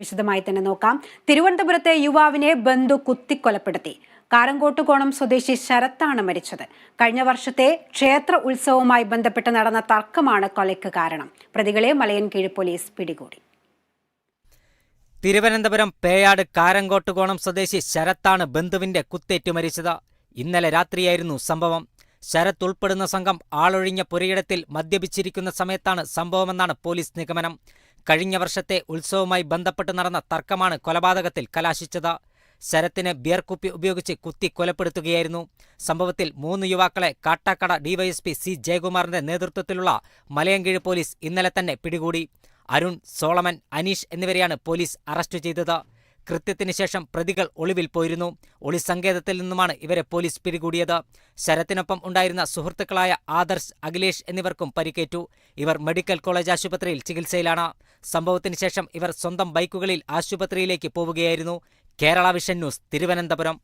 വിശദമായി തന്നെ നോക്കാം. തിരുവനന്തപുരത്തെ യുവാവിനെ ബന്ധു കുത്തിക്കൊലപ്പെടുത്തി. കാരങ്കോട്ടുകോണം സ്വദേശി ശരത്താണ് മരിച്ചത്. കഴിഞ്ഞ വർഷത്തെ ക്ഷേത്ര ഉത്സവവുമായി ബന്ധപ്പെട്ട് നടന്ന തർക്കമാണ് കൊലയ്ക്ക് കാരണം. പ്രതികളെ മലയൻ കീഴ് പോലീസ് പിടികൂടി. തിരുവനന്തപുരം പേയാട് കാരങ്കോട്ടുകോണം സ്വദേശി ശരത്താണ് ബന്ധുവിന്റെ കുത്തേറ്റു മരിച്ചത്. ഇന്നലെ രാത്രിയായിരുന്നു സംഭവം. ശരത് ഉൾപ്പെടുന്ന സംഘം ആളൊഴിഞ്ഞ പുരയിടത്തിൽ മദ്യപിച്ചിരിക്കുന്ന സമയത്താണ് സംഭവമെന്നാണ് പോലീസ് നിഗമനം. കഴിഞ്ഞ വർഷത്തെ ഉത്സവവുമായി ബന്ധപ്പെട്ട് നടന്ന തർക്കമാണ് കൊലപാതകത്തിൽ കലാശിച്ചത്. ശരത്തിന് ബിയർ കുപ്പി ഉപയോഗിച്ച് കുത്തി കൊലപ്പെടുത്തുകയായിരുന്നു. സംഭവത്തിൽ മൂന്ന് യുവാക്കളെ കാട്ടാക്കട ഡിവൈഎസ്പി സി ജയകുമാറിന്റെ നേതൃത്വത്തിലുള്ള മലയങ്കീഴ് പോലീസ് ഇന്നലെ തന്നെ പിടികൂടി. അരുൺ സോളമൻ അനീഷ് എന്നിവരെയാണ് പോലീസ് അറസ്റ്റ് ചെയ്തത്. കൃത്യത്തിന് ശേഷം പ്രതികൾ ഒളിവിൽ പോയിരുന്നു. ഒളി ഒളിസങ്കേതത്തിൽ നിന്നുമാണ് ഇവരെ പോലീസ് പിടികൂടിയത്. ശരത്തിനൊപ്പം ഉണ്ടായിരുന്ന സുഹൃത്തുക്കളായ ആദർശ് അഖിലേഷ് എന്നിവർക്കും പരിക്കേറ്റു. ഇവർ മെഡിക്കൽ കോളേജ് ആശുപത്രിയിൽ ചികിത്സയിലാണ്. സംഭവത്തിന് ശേഷം ഇവർ സ്വന്തം ബൈക്കുകളിൽ ആശുപത്രിയിലേക്ക് പോവുകയായിരുന്നു. Kerala vision news Thiruvananthapuram.